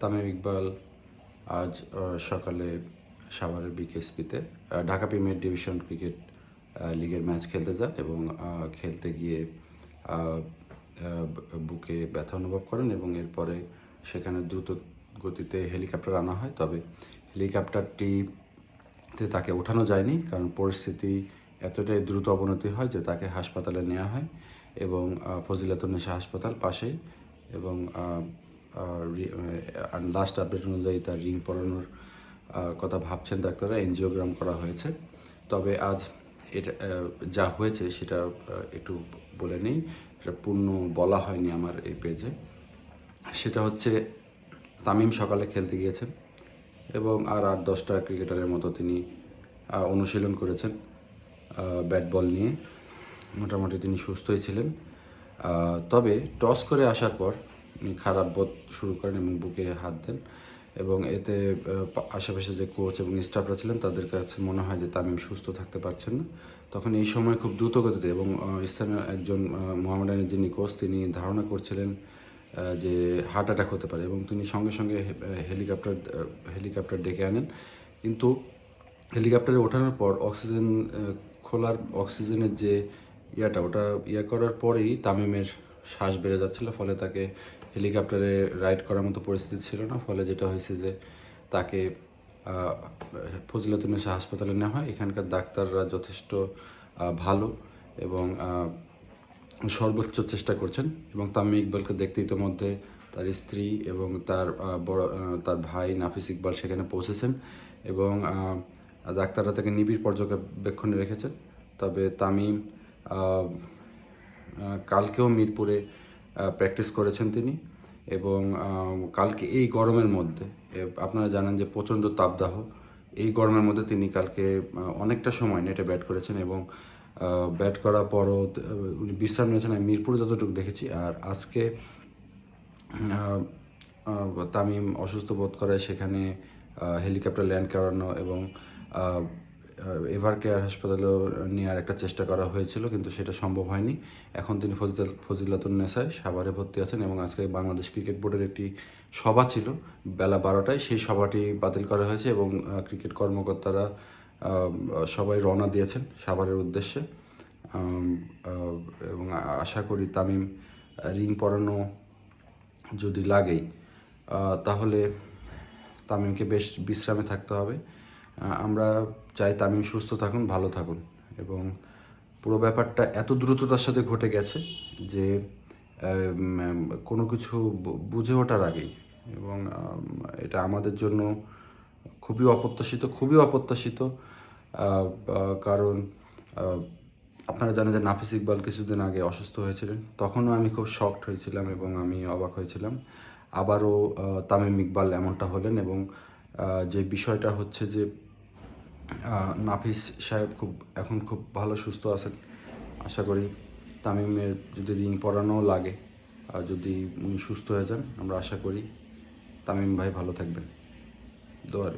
তামিম ইকবাল আজ সকালে সাভারের বিকেএসপিতে ঢাকা প্রিমিয়ার ডিভিশন ক্রিকেট লিগের ম্যাচ খেলতে যান এবং খেলতে গিয়ে বুকে ব্যথা অনুভব করেন এবং এরপরে সেখানে দ্রুত গতিতে হেলিকপ্টার আনা হয়। তবে হেলিকপ্টারটিতে তাকে ওঠানো যায়নি কারণ পরিস্থিতি এতটাই দ্রুত অবনতি হয় যে তাকে হাসপাতালে নেওয়া হয় এবং আহ, ফজিলাতুন্নেসা হাসপাতাল পাশেই এবং লাস্ট আপডেট অনুযায়ী তার রিং পরানোর কথা ভাবছেন ডাক্তাররা এনজিওগ্রাম করা হয়েছে। তবে আজ এটা যা হয়েছে সেটা একটু বলে নেই, এটা পূর্ণ বলা হয়নি আমার এই পেজে সেটা হচ্ছে তামিম সকালে খেলতে গিয়েছেন এবং আর আট দশটা ক্রিকেটারের মতো তিনি অনুশীলন করেছেন ব্যাট বল নিয়ে। মোটামুটি তিনি সুস্থই ছিলেন। তবে টস করে আসার পর খারাপ বোধ শুরু করেন এবং বুকে হাত দেন। এবং এতে আশেপাশে যে কোচ এবং স্টাফরা ছিলেন, তাদের কাছে মনে হয় যে তামিম সুস্থ থাকতে পারছেন না। তখন এই সময় খুব দ্রুত গতিতে এবং স্থানীয় একজন মোহামেডানের যিনি কোচ তিনি ধারণা করছিলেন যে হার্ট অ্যাটাক হতে পারে এবং তিনি সঙ্গে সঙ্গে হেলিকপ্টার হেলিকপ্টার ডেকে আনেন। কিন্তু হেলিকপ্টারে ওঠানোর পর অক্সিজেন খোলার অক্সিজেনের যে ইয়াটা, ওটা ইয়া করার পরেই তামিমের শ্বাস বেড়ে যাচ্ছিল, ফলে তাকে হেলিকপ্টারে রাইড করার মতো পরিস্থিতি ছিল না ফলে যেটা হয়েছে যে তাকে আহ, ফজিলাতুন্নেসা হাসপাতালে নেওয়া হয়। এখানকার ডাক্তাররা যথেষ্ট ভালো এবং সর্বোচ্চ চেষ্টা করছেন এবং তামিম ইকবালকে দেখতে ইতিমধ্যে তার স্ত্রী এবং তার বড় তার ভাই নাফিস ইকবাল সেখানে পৌঁছেছেন এবং ডাক্তাররা তাকে নিবিড় পর্যবেক্ষণে রেখেছেন। তবে তামিম কালকেও মিরপুরে প্র্যাকটিস করেছেন তিনি এবং কালকে এই গরমের মধ্যে আপনারা জানেন যে প্রচণ্ড তাপদাহ, এই গরমের মধ্যে তিনি কালকে অনেকটা সময় নেটে ব্যাট করেছেন এবং ব্যাট করার পরও উনি বিশ্রাম নিয়েছেন, আমি মিরপুরে যতটুকু দেখেছি, আর আজকে তামিম অসুস্থ বোধ করে সেখানে হেলিকপ্টার ল্যান্ড করানো এবং এভার কেয়ার হাসপাতালেও নেওয়ার একটা চেষ্টা করা হয়েছিল, কিন্তু সেটা সম্ভব হয়নি। এখন তিনি ফজিল নেসায় সাভারে ভর্তি আছেন এবং আজকে বাংলাদেশ ক্রিকেট বোর্ডের একটি সভা ছিল বেলা বারোটায়। সেই সভাটি বাতিল করা হয়েছে এবং ক্রিকেট কর্মকর্তারা সবাই রওনা দিয়েছেন সাভারের উদ্দেশ্যে। এবং আশা করি তামিম, রিং পরানো যদি লাগেই তাহলে তামিমকে বেশ বিশ্রামে থাকতে হবে। আমরা চাই তামিম সুস্থ থাকুন, ভালো থাকুন। এবং পুরো ব্যাপারটা এত দ্রুততার সাথে ঘটে গেছে যে কোনো কিছু বুঝে ওঠার আগেই। এবং এটা আমাদের জন্য খুবই অপ্রত্যাশিত খুবই অপ্রত্যাশিত। কারণ আপনারা জানেন যে নাফিস ইকবাল কিছুদিন আগে অসুস্থ হয়েছিলেন। তখনও আমি খুব শকড হয়েছিলাম এবং আমি অবাক হয়েছিলাম। আবারও তামিম ইকবাল এমনটা হলেন এবং যে বিষয়টা হচ্ছে যে নাফিস সাহেব খুব, এখন খুব ভালো, সুস্থ আছেন। আশা করি তামিমের যদি রিং পরানো লাগে, আর যদি উনি সুস্থ হয়ে যান, আমরা আশা করি তামিম ভাই ভালো থাকবেন। দোয়া